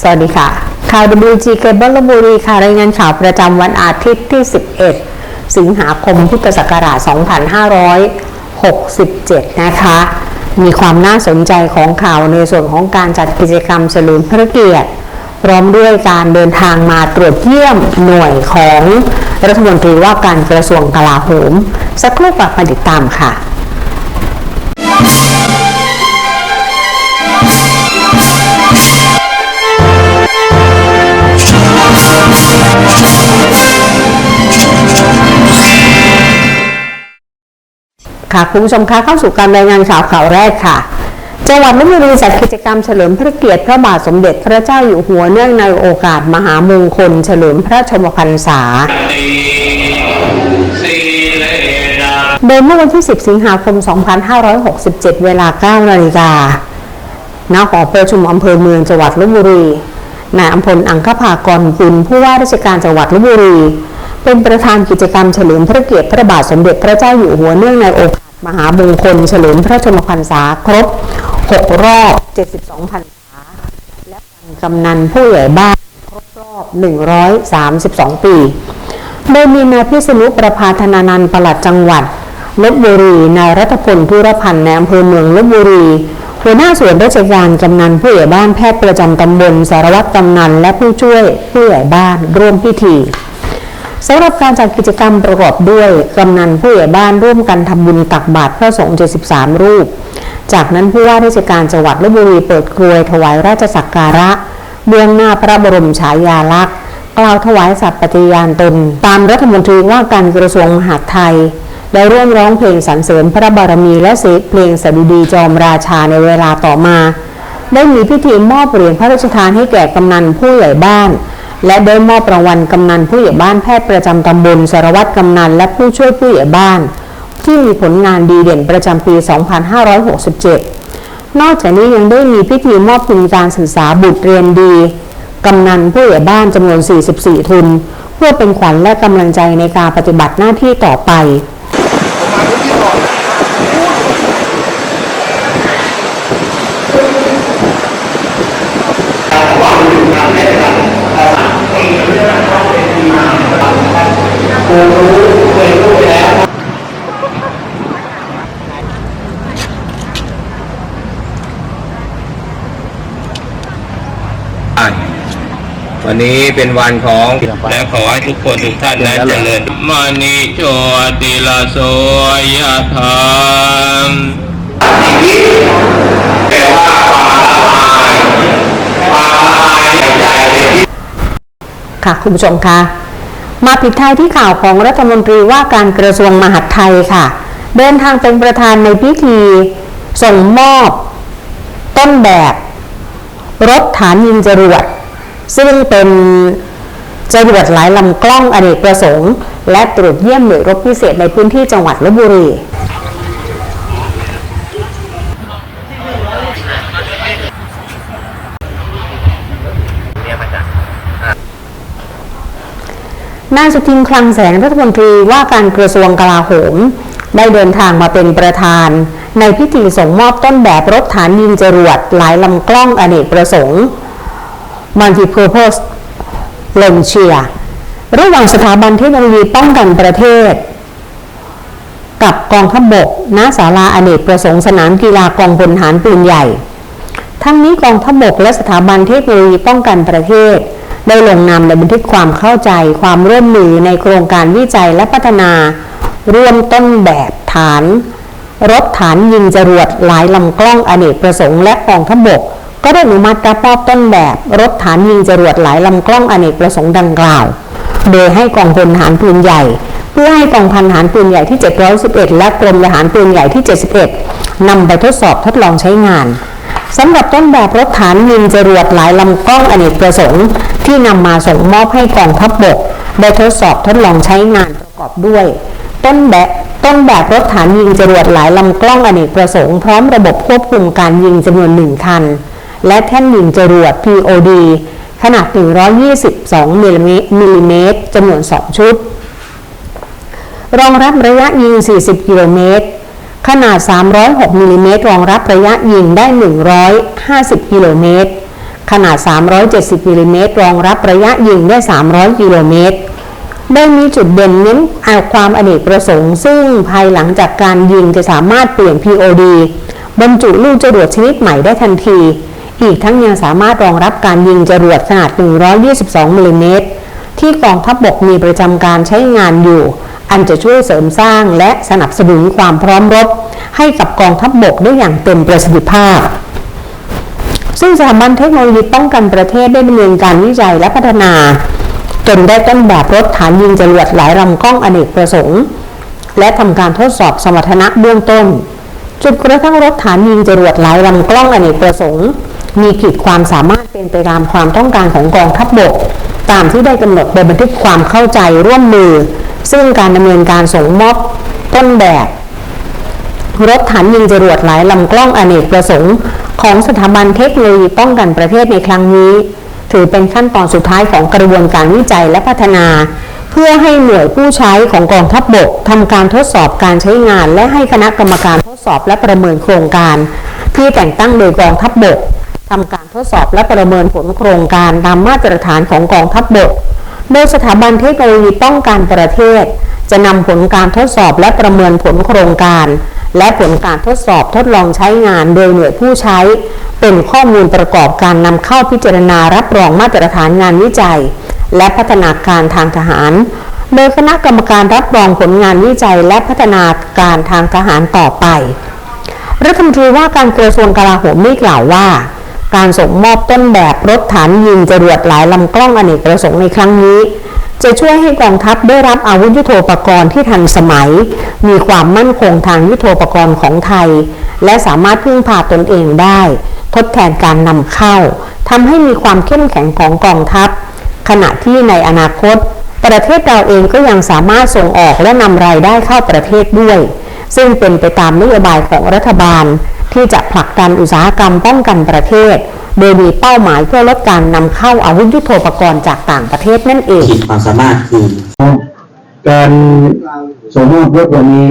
สวัสดีค่ะ ข่าว WG เคเบิลลบุรีค่ะ รายงานข่าวประจำวันอาทิตย์ที่ 11 สิงหาคมพุทธศักราช 2567 นะคะ มีความน่าสนใจของข่าวในส่วนของการจัดกิจกรรมเฉลิมพระเกียรติ พร้อมด้วยการเดินทางมาตรวจเยี่ยมหน่วยของรัฐมนตรีว่าการกระทรวงกลาโหม สักครู่กลับมาติดตามค่ะ ค่ะคุณผู้ชมคะเข้าสู่การรายงานข่าวข่าวแรกค่ะจังหวัดลบบุรีจัดกิจกรรมเฉลิมพระเกียรติพระบาทสมเด็จพระเจ้าอยู่หัวเนื่องในโอกาสมหามงคล เฉลิมพระชนมพรรษาสีเลนะโดยเมื่อวันที่ 10 สิงหาคม 2567 เวลา 9 นาฬิกาณหอประชุมอำเภอเมืองจังหวัดลบบุรีนายอำพลอังคภากรกุลผู้ว่าราชการจังหวัดลบบุรี เป็นประธานกิจกรรมเฉลิมพระเกียรติพระบาทสมเด็จพระเจ้าอยู่หัวเนื่องในโอกาสมหามงคลเฉลิมพระชนมพรรษาครบ 6 รอบ 72พรรษา และวันกำนันผู้ใหญ่บ้านครบรอบ 132 ปี โดยมีนายพิษณุประภาธนานันท์ปลัดจังหวัดลบบุรีนายรัตพลธุรพันธ์ในอำเภอเมืองลบบุรีหัวหน้าส่วนราชการกำนันผู้ใหญ่บ้านแพทย์ประจำตำบลสารวัตรกำนันและผู้ช่วยผู้ใหญ่บ้านร่วมพิธี สำหรับการจัดกิจกรรมประกอบด้วยกำนันผู้ใหญ่บ้านร่วมกันทำบุญตักบาตรพระสงฆ์73 รูป จากนั้นผู้ว่าราชการจังหวัดลบบุรีเปิดกรวยถวายราชสักการะเบื้องหน้าพระบรมฉายาลักษณ์กล่าวถวายสัตย์ปฏิญาณตน ตามรัฐมนตรีว่าการกระทรวงมหาดไทยได้ร่วมร้องเพลงสรรเสริญพระบารมีและเสกเพลงสดุดีจอมราชาในเวลาต่อมา ได้มีพิธีมอบเหรียญพระราชทานให้แก่กำนันผู้ใหญ่บ้าน และได้มอบรางวัลกำนันผู้ใหญ่บ้านแพทย์ประจำตำบลสารวัตรกำนันและผู้ช่วยผู้ใหญ่บ้าน ที่มีผลงานดีเด่นประจำปี 2567 นอกจากนี้ยังได้มีพิธีมอบทุนการศึกษาบุตรเรียนดีกำนันผู้ใหญ่บ้านจำนวน 44 ทุน เพื่อเป็นขวัญและกำลังใจในการปฏิบัติหน้าที่ต่อไป วันนี้เป็นวันของและขอให้ทุกคนทุกท่านนั้นเจริญมานิโชติลาโสยะธรรมค่ะ คุณผู้ชมคะ มาปิดท้ายที่ข่าวของรัฐมนตรีว่าการกระทรวงมหาดไทยค่ะ เดินทางเป็นประธานในพิธี ส่งมอบ ต้นแบบ รถฐานยิงจรวด ซึ่งเป็นจรวดหลายลำกล้องอเนกประสงค์ และตรวจเยี่ยมหน่วยรบพิเศษในพื้นที่จังหวัดลบบุรี นายสุทินคลังแสงรัฐมนตรีว่าการกระทรวงกลาโหม ได้เดินทางมาเป็นประธาน ในพิธีส่งมอบต้นแบบรถฐานยิงจรวดหลายลำกล้องอเนกประสงค์ Multipurpose Launcher ระหว่างสถาบันเทคโนโลยีป้องกันประเทศ กับกองทัพบกณศาลาอเนกประสงค์สนามกีฬากองพลฐานปืนใหญ่ ทั้งนี้กองทัพบกและสถาบันเทคโนโลยีป้องกันประเทศ ได้ลงนามในบันทึกความเข้าใจความร่วมมือในโครงการวิจัยและพัฒนาร่วมต้นแบบฐาน รถฐานยิงจรวดหลายลำกล้องอเนกประสงค์และกองทัพบก ก็ได้อนุมัติรับมอบต้นแบบรถฐานยิงจรวดหลายลำกล้องอเนกประสงค์ดังกล่าว โดยให้กองพลทหารปืนใหญ่ เพื่อให้กองพันทหารปืนใหญ่ที่ 711 และกรมทหารปืนใหญ่ที่ 71นำไปทดสอบทดลองใช้งาน สำหรับต้นแบบรถฐานยิงจรวดหลายลำกล้องอเนกประสงค์ ที่นำมาส่งมอบให้กองทัพบก ได้ทดสอบทดลองใช้งานประกอบด้วย ต้นแบบต้นแบบรถฐานยิงจรวดหลายลำกล้องอเนกประสงค์พร้อมระบบควบคุมการยิงจำนวนหนึ่งคัน และแท่นยิงจรวด POD ขนาด 122มิลลิเมตรจำนวน 2 ชุด รองรับระยะยิง 40 กิโลเมตร ขนาด 306มิลลิเมตรรองรับระยะยิงได้ 150 กิโลเมตร ขนาด 370มิลลิเมตรรองรับระยะยิงได้ 300 กิโลเมตร ได้มีจุดเด่นเน้นเอาความอเนกประสงค์ ซึ่งภายหลังจากการยิงจะสามารถเปลี่ยน POD บรรจุลูกจรวดชนิดใหม่ได้ทันที อีกทั้งยังสามารถรองรับการยิงจรวดขนาด 122มิลลิเมตรที่กองทัพบบกมีประจำการใช้งานอยู่ อันจะช่วยเสริมสร้างและสนับสนุนความพร้อมรบ ให้กับกองทัพบบกได้อย่างเต็มประสิทธิภาพ ซึ่งสถาบันเทคโนโลยีป้องกันประเทศได้ดำเนินการวิจัยและพัฒนา จนได้ต้นแบบรถฐานยิงจรวดหลายลำกล้องอเนกประสงค์ และทำการทดสอบสมรรถนะเบื้องต้นจุดกระทั่งรถฐานยิงจรวดหลายลำกล้องอเนกประสงค์ มีขีดความสามารถเป็นไปตามความต้องการของกองทัพบบก ตามที่ได้กำหนดโดยบันทึกความเข้าใจร่วมมือ ซึ่งการดำเนินการส่งมอบต้นแบบรถฐานยิงจรวดหลายลำกล้องอเนกประสงค์ ของสถาบันเทคโนโลยีป้องกันประเทศในครั้งนี้ ถือเป็นขั้นตอนสุดท้ายของกระบวนการวิจัยและพัฒนา เพื่อให้หน่วยผู้ใช้ของกองทัพบบกทำการทดสอบการใช้งาน และให้คณะกรรมการทดสอบและประเมินโครงการ ที่แต่งตั้งโดยกองทัพบบกทำการทดสอบและประเมินผลโครงการตามมาตรฐานของกองทัพบบก โดยสถาบันเทคโนโลยีป้องกันประเทศ จะนำผลการทดสอบและประเมินผลโครงการ และผลการทดสอบทดลองใช้งานโดยหน่วยผู้ใช้ เป็นข้อมูลประกอบการนำเข้าพิจารณารับรองมาตรฐานงานวิจัย และพัฒนาการทางทหาร โดยคณะกรรมการรับรองผลงานวิจัยและพัฒนาการทางทหารต่อไป รัฐมนตรีว่าการกระทรวงกลาโหมได้กล่าวว่า การส่งมอบต้นแบบรถฐานยิงจรวดหลายลำกล้องอเนกประสงค์ในครั้งนี้ จะช่วยให้กองทัพได้รับอาวุธยุโทโธปกรณ์ที่ทันสมัย มีความมั่นคงทางยุโทโธปกรณ์ของไทย และสามารถพึ่งพาตนเองได้ ทดแทนการนำเข้าทำให้มีความเข้มแข็งของกองทัพ ขณะที่ในอนาคต ประเทศเราเองก็ยังสามารถส่งออกและนำรายได้เข้าประเทศด้วย ซึ่งเป็นไปตามนโยบายของรัฐบาล ที่จะผลักดันอุตสาหกรรมป้องกันประเทศ โดยมีเป้าหมายเพื่อลดการนำเข้าอาวุธยุโทโธปกรณ์จากต่างประเทศนั่นเองขีดความสามารถคือการส่งมอบรถวันนี้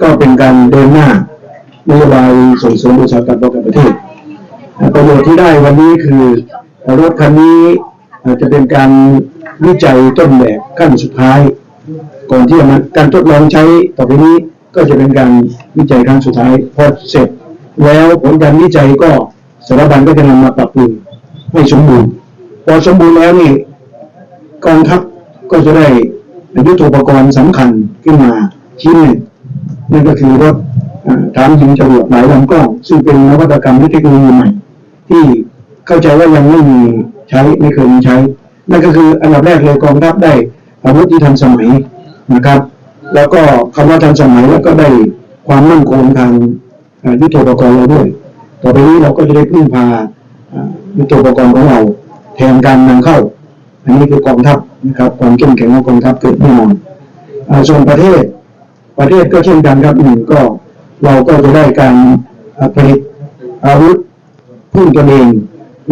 ก็เป็นการเดินหน้านโยบายส่งเสริมอุตสาหกรรมป้องกันประเทศประโยชน์ที่ได้วันนี้คือรถคันนี้อาจจะเป็นการวิจัยต้นแบบขั้นสุดท้าย ก่อนที่จะมาการทดลองใช้ต่อไปนี้ก็จะเป็นการวิจัยครั้งสุดท้ายพอเสร็จ แล้วผลการวิจัยก็สถาบันก็จะนำมาปรับปรุงให้สมบูรณ์พอสมบูรณ์แล้วนี่กองทัพก็จะได้ยุทโธปกรณ์สำคัญขึ้นมาชิ้นหนึ่งนั่นก็คือรถอ่าฐานยิงจรวดหลายลำกล้องซึ่งเป็นนวัตกรรมและเทคโนโลยีใหม่ ที่เข้าใจว่ายังไม่มีใช้ไม่เคยมีใช้ นั่นก็คืออันดับแรกเลยกองทัพได้อาวุธที่ทันสมัยนะครับ แล้วก็คำว่าทันสมัยแล้วก็ได้ความมั่นคงทาง ยุทโธปกรณ์เราด้วย ต่อไปนี้เราก็จะได้พึ่งพายุทโธปกรณ์ของเราแทนการนำเข้า อันนี้คือกองทัพนะครับความเข้มแข็งของกองทัพเกิดแน่นอนอ่าส่วนประเทศประเทศก็เช่นกันครับหนึ่งก็เราก็จะได้การผลิตอาวุธพึ่งตนเอง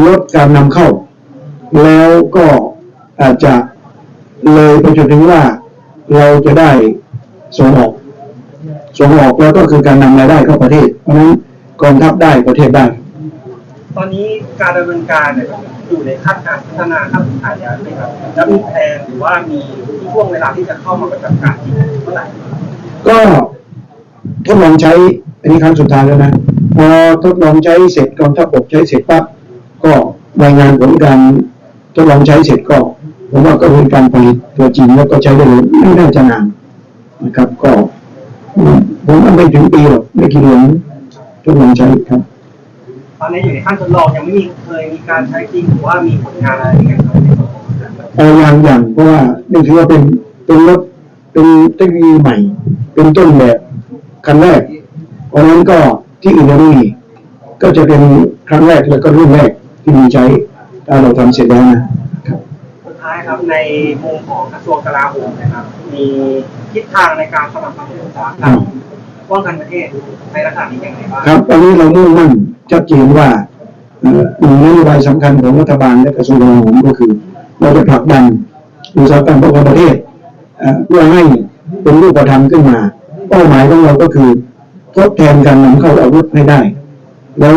ลดการนำเข้า แล้วก็อาจจะเลยไปจนถึงว่าเราจะได้ส่งออก ส่งออกแล้วก็คือการนำรายได้เข้าประเทศ เพราะฉะนั้นกองทัพได้ประเทศได้ ตอนนี้การดำเนินการเนี่ยอยู่ในขั้นการพัฒนาขั้นสุดท้ายแล้วไหมครับแล้วมีแผนหรือว่ามีช่วงเวลาที่จะเข้ามาประจำการจริงเมื่อไหร่ก็ทดลองใช้อันนี้ครั้งสุดท้ายแล้วนะพอทดลองใช้เสร็จกองทัพบกใช้เสร็จปั๊บก็รายงานผลการทดลองใช้เสร็จก็ผมว่าก็เป็นการผลิตตัวจริงแล้วก็ใช้ได้เลยไม่น่าจะนานนะครับก็ ผมว่าไม่ถึงปีหรอกไม่กี่เดือนทดลองใช้ครับ ตอนนี้อยู่ในขั้นทดลองยังไม่มีเคยมีการใช้จริงหรือว่ามีผลงานอะไรที่กันครับเอาอย่างอย่างเพราะว่านี่ถือว่าเป็นเป็นรถเป็นเทคโนโลยีใหม่ เป็นต้นแบบคันแรกเพราะฉะนั้นก็ที่อื่นยังไม่มีก็จะเป็นครั้งแรกแล้วก็รุ่นแรกที่มีใช้ถ้าเราทำเสร็จแล้วนะครับสุดท้ายครับในมุมของกระทรวงกลาโหมนะครับ มี ทิศทางในการสนับสนุนอุตสาหกรรมป้องกันประเทศในลักษณะนี้อย่างไรบ้างครับตอนนี้เรามุ่งมั่นชัดเจนว่าหนึ่งนโยบายสำคัญของรัฐบาลและกระทรวงกลาโหมก็คือ เราจะผลักดันอุตสาหกรรมป้องกันประเทศเอ่อเพื่อให้เป็นรูปธรรมขึ้นมา เป้าหมายของเราก็คือทดแทนการนำเข้าอาวุธให้ได้ แล้ว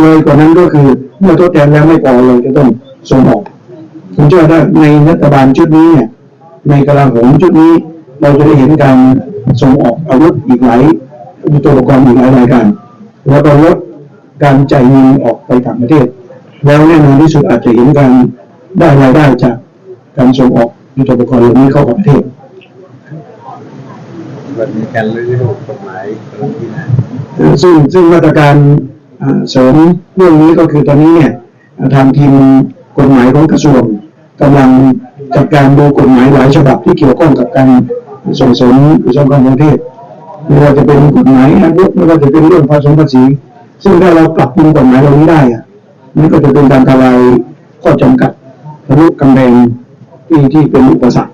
เลยกว่านั้นก็คือเมื่อทดแทนแล้วไม่พอเราจะต้องส่งออกผมเชื่อว่าในรัฐบาลชุดนี้เนี่ยในกลาโหมชุดนี้ เราจะได้เห็นการส่งออกอาวุธอีกหลายอุปกรณ์อีกหลายรายการ แล้วก็ลดการจ่ายเงินออกไปต่างประเทศ แล้วแน่นอนที่สุดอาจจะเห็นการได้รายได้จากการส่งออกยุปกรณ์เหล่านี้เข้าประเทศมันมีการลื้อกฎหมายตรงที่ไหนเอ่อซึ่งซึ่งมาตรการเสริมเรื่องนี้ก็คือตอนนี้เนี่ยทางทีมกฎหมายของกระทรวงกำลังจัดการดูกฎหมายหลายฉบับที่เกี่ยวข้องกับการ ส่งเสริมอุตสาหกรรมประเทศไม่ว่าจะเป็นกฎหมายอาวุไม่ว่าจะเป็นเรื่องภาษีภาษีซึ่งถ้าเราปรับปรุงกฎหมายเหล่านี้ได้อะมันก็จะเป็นการทลายข้อจำกัดทะลุกำแพงที่ที่เป็นอุปสรรค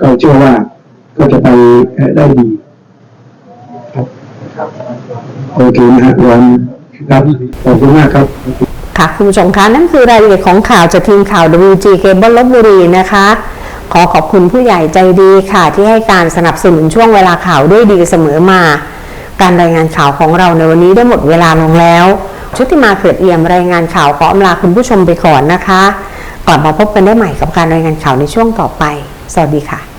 ก็เชื่อว่าก็จะไปได้ดีโอเคนะฮะวันครับขอบคุณมากครับค่ะคุณผู้ชมคะนั่นคือรายละเอียดของข่าวจากทีมข่าว WG Cable ลบบุรีนะคะ ขอขอบคุณผู้ใหญ่ใจดีค่ะ ที่ให้การสนับสนุนช่วงเวลาข่าวด้วยดีเสมอมา การรายงานข่าวของเราในวันนี้ได้หมดเวลาลงแล้ว ชุติมาเกิดเอี่ยมรายงานข่าวขออำลาคุณผู้ชมไปก่อนนะคะก่อนมาพบกันได้ใหม่กับการรายงานข่าวในช่วงต่อไป สวัสดีค่ะ